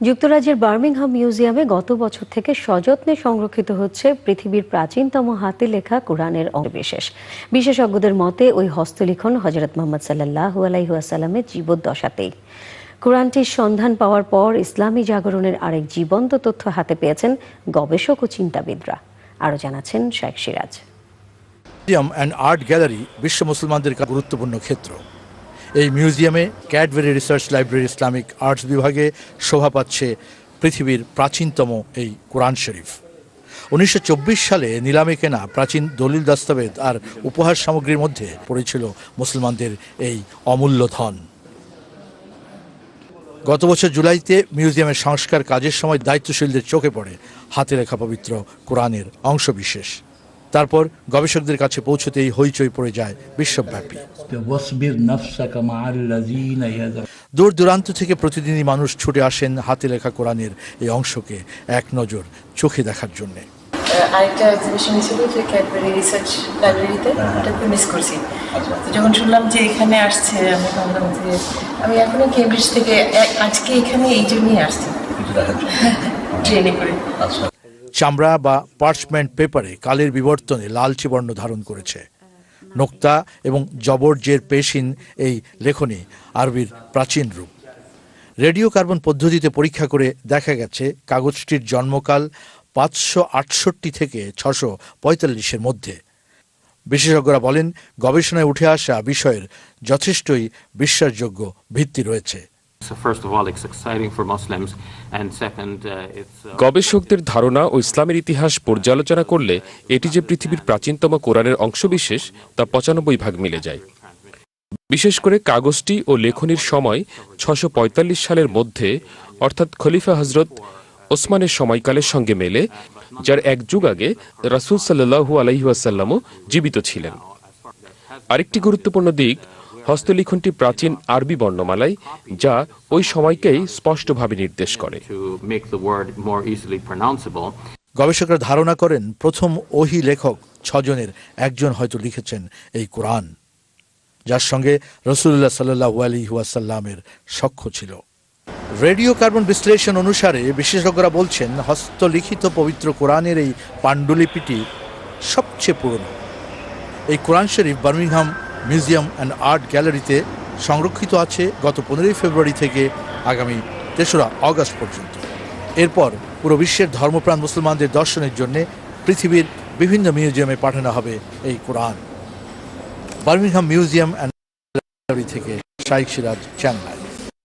যুক্তরাজ্যের বার্মিংহাম মিউজিয়ামে গত বছর থেকে সযত্নে সংরক্ষিত হচ্ছে পৃথিবীর প্রাচীনতম হাতে লেখা কোরআনের অংশবিশেষ। বিশেষজ্ঞদের মতে, ওই হস্তলিখন হজরত মোহাম্মদ সাল্লাহ আলাইহাসাল্লামের জীবদ্দশাতেই। কোরআনটির সন্ধান পাওয়ার পর ইসলামী জাগরণের আরেক জীবন্ত তথ্য হাতে পেয়েছেন গবেষক ও চিন্তাবিদরা। আরও জানাচ্ছেন Sheikh Siraj. Museum and art gallery বিশ্ব মুসলমানদের গুরুত্বপূর্ণ ক্ষেত্র। এই মিউজিয়ামে Cadbury research library Islamic arts বিভাগে শোভা পাচ্ছে পৃথিবীর প্রাচীনতম এই কোরআন শরীফ। উনিশশো চব্বিশ সালে নিলামে কেনা প্রাচীন দলিল দস্তাবেজ আর উপহার সামগ্রীর মধ্যে পড়েছিল মুসলমানদের এই অমূল্য ধন। গত বছর জুলাইতে মিউজিয়ামের সংস্কার কাজের সময় দায়িত্বশীলদের চোখে পড়ে হাতে লেখা পবিত্র কোরআনের অংশবিশেষ। তারপর গবেষকদের কাছে পৌঁছতেই হইচই পড়ে যায় বিশ্বব্যাপী। দূর দূরান্ত থেকে প্রতিদিনই মানুষ ছুটে আসেন হাতে লেখা কোরআনের এই অংশকে এক নজর চোখে দেখার জন্যে। আরেকটা এক্সিবিশন ছিল যে ক্যাডবেরি রিসার্চ লাইব্রেরিতে ওটা মিস করছি। আচ্ছা, আচ্ছা। যখন শুনলাম যে এখানে আসছে আমি ভাবলাম যে আমি এখনও কেমব্রিজ থেকে আজকে এখানে এই জন্যই আসছি। ট্রেনে করে। আচ্ছা। চামড়া বা পার্চমেন্ট পেপারে কালের বিবর্তনে লালচে বর্ণ ধারণ করেছে। নোক্তা এবং জবরজের পেশিন এই লেখনী আরবির প্রাচীন রূপ। রেডিও কার্বন পদ্ধতিতে পরীক্ষা করে দেখা গেছে, কাগজটির জন্মকাল পাঁচশো আটষট্টি থেকে ছশো পঁয়তাল্লিশের মধ্যে। বিশেষজ্ঞরা বলেন, গবেষণায় উঠে আসা বিষয়ের যথেষ্টই বিশ্বাসযোগ্য ভিত্তি রয়েছে। Uh. Uh, গবেষকদের ধারণা ও ইসলামের ইতিহাস পর্যালোচনা করলে এটি যে পৃথিবীর প্রাচীনতম কোরআনের অংশবিশেষ তা পঁচানব্বই ভাগ মিলে যায় বিশেষ করে কাগজটি ও লেখনির সময় ছশো সালের মধ্যে অর্থাৎ খলিফা হজরত ওসমানের সময়কালের সঙ্গে মেলে যার এক যুগ আগে রাসুল সাল্লাহু আলহিহাসাল্লামও জীবিত ছিলেন আরেকটি গুরুত্বপূর্ণ দিক হস্তলিখনটি প্রাচীন আরবি বর্ণমালায় যা ওই সময়কেই স্পষ্টভাবে নির্দেশ করে. গবেষকরা ধারণা করেন প্রথম ওহি লেখক ছজনের একজন হয়তো লিখেছেন এই কোরআন যার সঙ্গে রসুল্লাহ সাল্লাহ আলী ওয়াসাল্লামের সখ্য ছিল রেডিও কার্বন বিশ্লেষণ অনুসারে বিশেষজ্ঞরা বলছেন হস্তলিখিত পবিত্র কোরআনের এই পাণ্ডুলিপিটি সবচেয়ে পুরনো এই Quran Sharif Birmingham museum and art গ্যালারিতে সংরক্ষিত আছে গত পনেরোই ফেব্রুয়ারি থেকে আগামী তেসরা অগস্ট পর্যন্ত। এরপর পুরো বিশ্বের ধর্মপ্রাণ মুসলমানদের দর্শনের জন্যে পৃথিবীর বিভিন্ন মিউজিয়ামে পাঠানো হবে এই কোরআন। বার্মিংহাম মিউজিয়াম অ্যান্ড গ্যালারি থেকে শাইক সিরাজ চ্যানেল